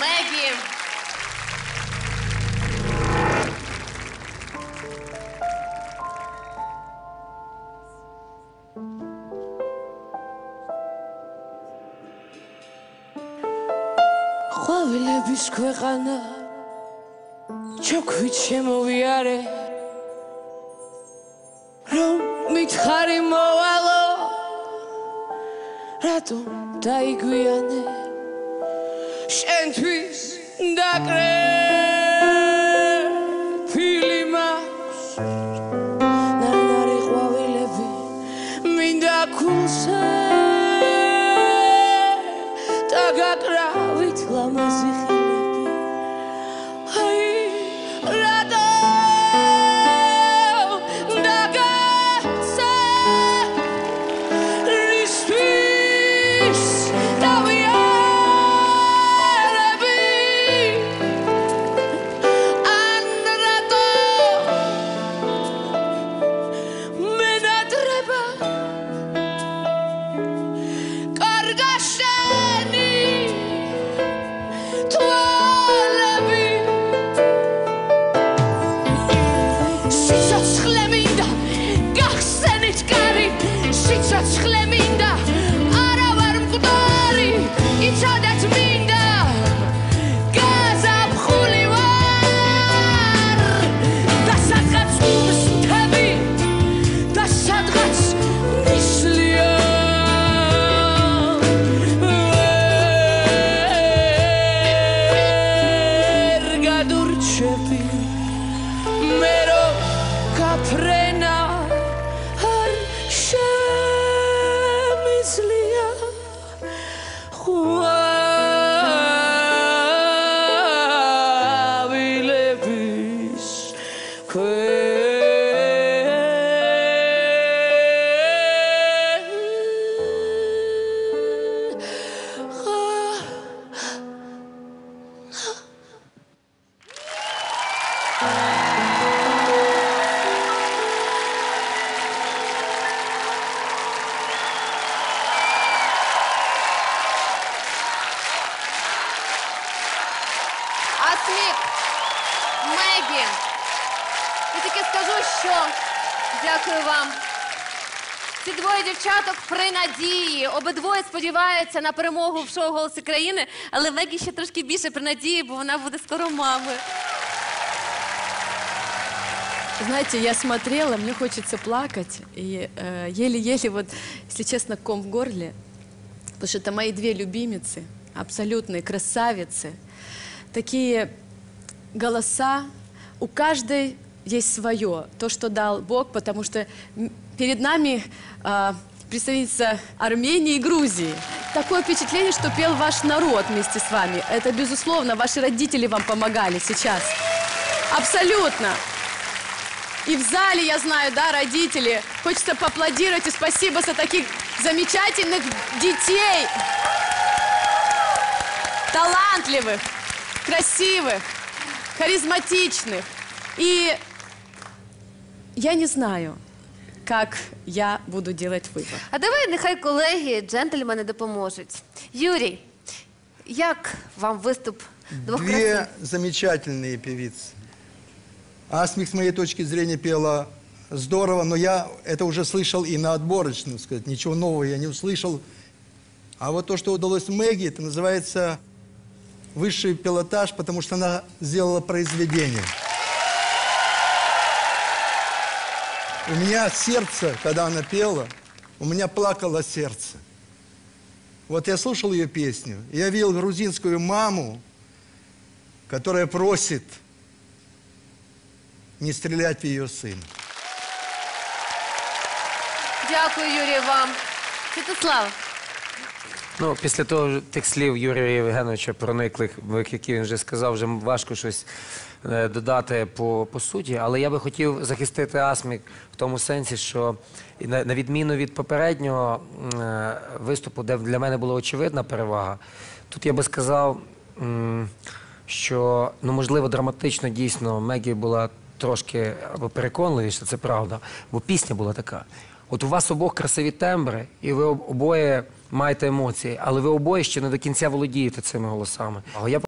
Legion. ყვავილების ქვეყანა ჩოქვით შემოვიარე რომ მითხარი მოვალო რატომ დაიგვიანე შენთვის დაკრეფილი მაქვს. ნარნარი ყვავილები მინდა ქულსე რაც შხლებინდა არა ვარ მკვდარი იცოდა Асмік, Мегі. Я тільки скажу, що дякую вам. Ці двоє дівчаток при надії. Обидвоє сподіваються на перемогу в шоу «Голоси країни», але Мегі ще трошки більше при надії, бо вона буде скоро мамою. Знаете, я смотрела, мне хочется плакать. И э, еле-еле, вот, если честно, ком в горле. Потому что это мои две любимицы, абсолютные красавицы. Такие голоса. У каждой есть свое, то, что дал Бог, потому что перед нами а, представительница Армении и Грузии. Такое впечатление, что пел ваш народ вместе с вами. Это, безусловно, ваши родители вам помогали сейчас. Абсолютно. И в зале, я знаю, да, родители. Хочется поаплодировать и спасибо за таких замечательных детей. Талантливых, красивых, харизматичных. И я не знаю, как я буду делать выбор. А давай нехай колеги, джентльмени допоможуть. Юрій, як вам виступ двох Две красунь? замечательные певицы. Асмик, с моей точки зрения, пела здорово, но я это уже слышал и на отборочном, сказать, ничего нового я не услышал. А вот то, что удалось Мэгги, это называется высший пилотаж, потому что она сделала произведение. У меня сердце, когда она пела, у меня плакало сердце. Вот я слушал ее песню, и я видел грузинскую маму, которая просит не стрелять в ее сына. Дякую, Юрій, вам. Святослав, Ну, після того тих слів Юрія Євгеновича прониклих, які він вже сказав, вже важко щось е, додати по, по суті. Але я би хотів захистити Асмік в тому сенсі, що на, на відміну від попереднього е, виступу, де для мене була очевидна перевага, тут я би сказав, м, що ну можливо драматично дійсно Мегі була трошки або переконливіша, це правда, бо пісня була така. От у вас обох красиві тембри, і ви обоє маєте емоції, але ви обоє ще не до кінця володієте цими голосами. А я